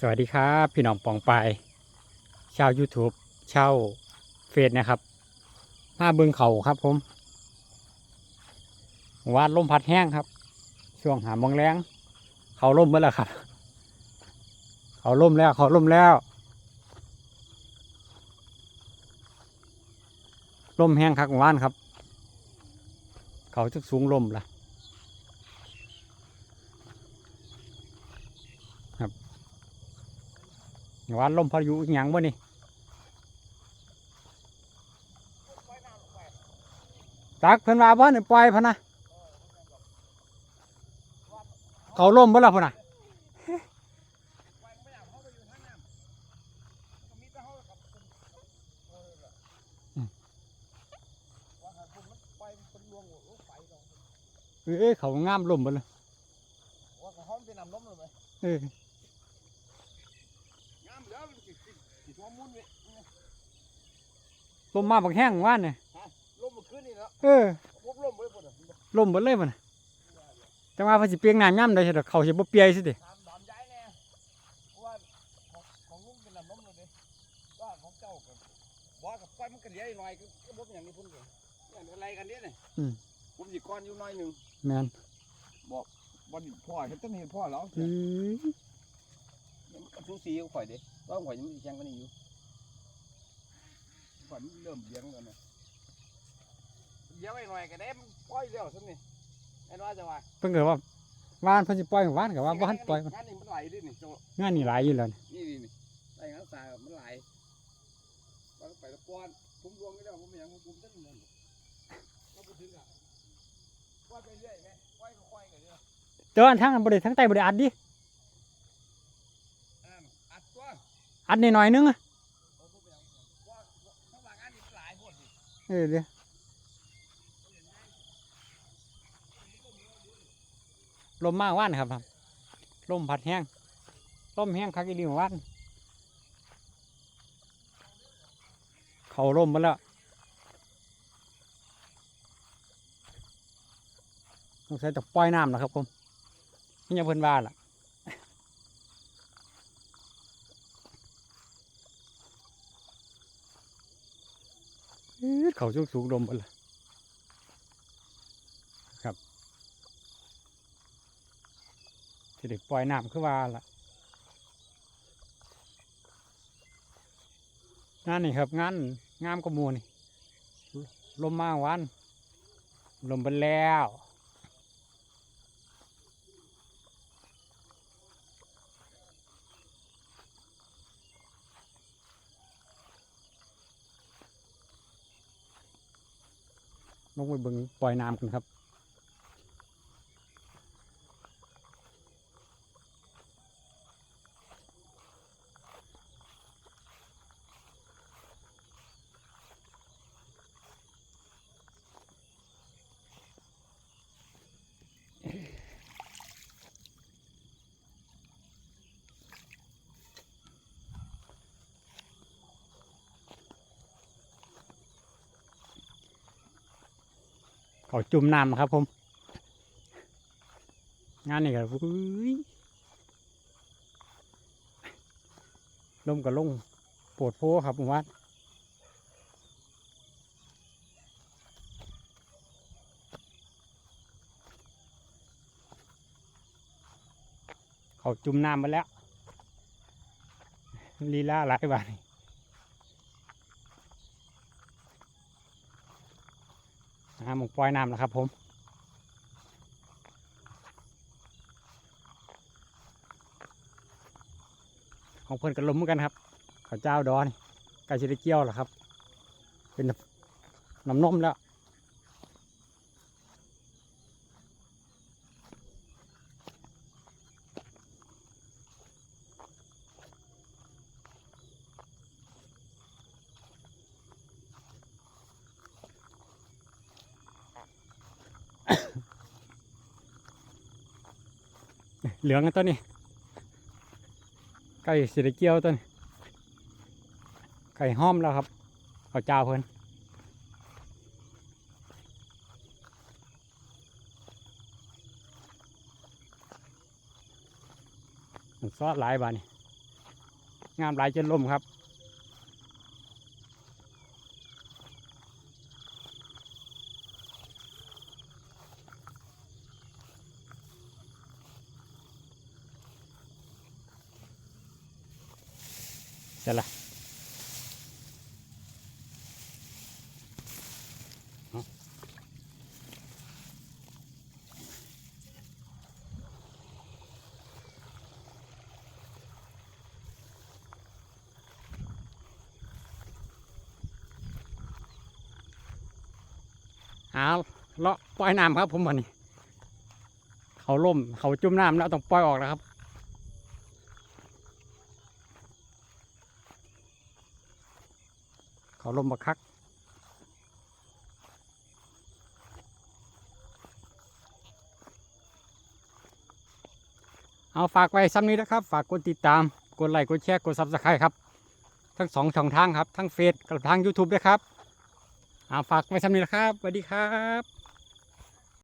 สวัสดีครับ พี่น้องปองปายชาว YouTube ชาวเฟซนะครับ มาเบิงเขาครับผม วาดลมพัดแห้งครับ ช่วงหามองแรงเขาล่มเมื่อแล้วครับ เขาล่มแล้วเขาล่มแล้วล่มแห้งคักว่านครับ เขาจะสูงล่มละ ว่าลมพายุอิหยังบ่นี่ตักเพิ่นว่าบ่นี่ปล่อยพะนะเขาล่มบ่ล่ะพุ่นน่ะเอ้ยเขางามล่มบ่ล่ะว่าเขาเป็นน้ำล้มเลยไหมเอองามแล้วมันสิ สิสิทั่วมุนเว้ยล่มมาบักแห้งว่านนี่ล้มเมื่อคืนนี่แล้วเออพวกล้มไว้พุ่นน่ะล่มเบิดเลยพุ่นน่ะจังว่าเพิ่นสิเปียงน้ำย่ำได้สิดอกเขาสิบ่เปียสิติถามดอนย้ายแน่เพราะว่าของของลุงเป็นน้ำล้มเลยเด้ว่าของเจ้ากับบ่กับไฟมันกระเดียหน่อยก็ก็บ่เป็นอย่างนี้พุ่นเลยเนี่ยอะไรกันเนี่ยเนี่ยผมสิก้อนอยู่หน้อยหนึงแม่นบ่นี่พ่อเห็นต้นเห็นพ่อแล้วเอ้ยมันสูสีกับข่อยเด้ ว่าข่อยยังมีแข่งกันอยู่ข่อยมันเริ่มเลี้ยงแล้วนะเลี้ยงไว้หน่อยก็ได้มันปล่อยแล้วซั่นนี่แม่นว่าจังว่าเพิ่นก็ว่าว่านเพิ่นสิปล่อยว่านก็ว่าบ่ทันปล่อยงานนี่มันไหลด้วยนี่จังหวะงานนี่หลายอยู่แล้วนี่นี่นี่นี่ไหลงานสายมันไหลไปไปละป้อนผมรวมไม่ได้ผมไม่ยังผมตั้งเงินเราไปถึงอะป้อนไปเรื่อยไหมป้อยก็ค่อยกันเนี่ยแต่ว่าทางนั้นบ่ได้ทางใต้บ่ได้อัดดิ อ่าอัดตัว อัดนิดหน่อยนึงอะโอ้ผมไม่ยังว่าข้างหลังงานนี่มันหลายหมดดิเออเดี๋ยวลมมากว่านครับครับลมพัดแห้งลมแห้งคักอีหลีว่านเขาลมมาแล้วต้องใช้แต่ปล่อยน้ำนะครับผมนี่ยังเพิ่นว่าล่ะ เขาสูงสูงลมหมดเลยครับสิเด็กปล่อยน้ำขึ้นมาล่ะงานนี่ครับงานงามกระมูนี่ลมมาวันลมไปแล้ว ลงไปเบิ่งปล่อยน้ำกันครับ เขาจุ่มน้ำครับ ผม งานนี่ก็อุ้ยลมกับลงปวดโพครับผมว่าเขาจุ่มน้ำไปแล้วลีลาหลายบาทนี่ อ่าหมกปล่อยน้ำแล้วครับผมของเพิ่นกันลมเหมือนกันครับข้าวเจ้าดอนไก่ชิลิเกี้ยวแล้วครับ เป็นน้ำนมแล้ว เหลืองตัวนี้ ไก่สีเกียวตัวนี้ ไก่ห้อมแล้วครับข้าเจ้าเพิ่นมันซอสหลายบานี่งามหลายจนล่มครับ ละเอาเอาเลาะปล่อยน้ำครับผมวันนี้ เขาล่มเขาจุ่มน้ำแล้วต้องปล่อยออกแล้วครับ เขาลมบักคักเอาฝากไว้ซ้ำนี้นะครับ ฝากกดติดตาม กดไลค์ กดแชร์ กดซับสไครต์ครับ ทั้งสองช่องทางครับ ทั้งเฟซกับทาง YouTube ด้วยครับเอาฝากไว้ซ้ำนี้นะครับสวัสดีครับ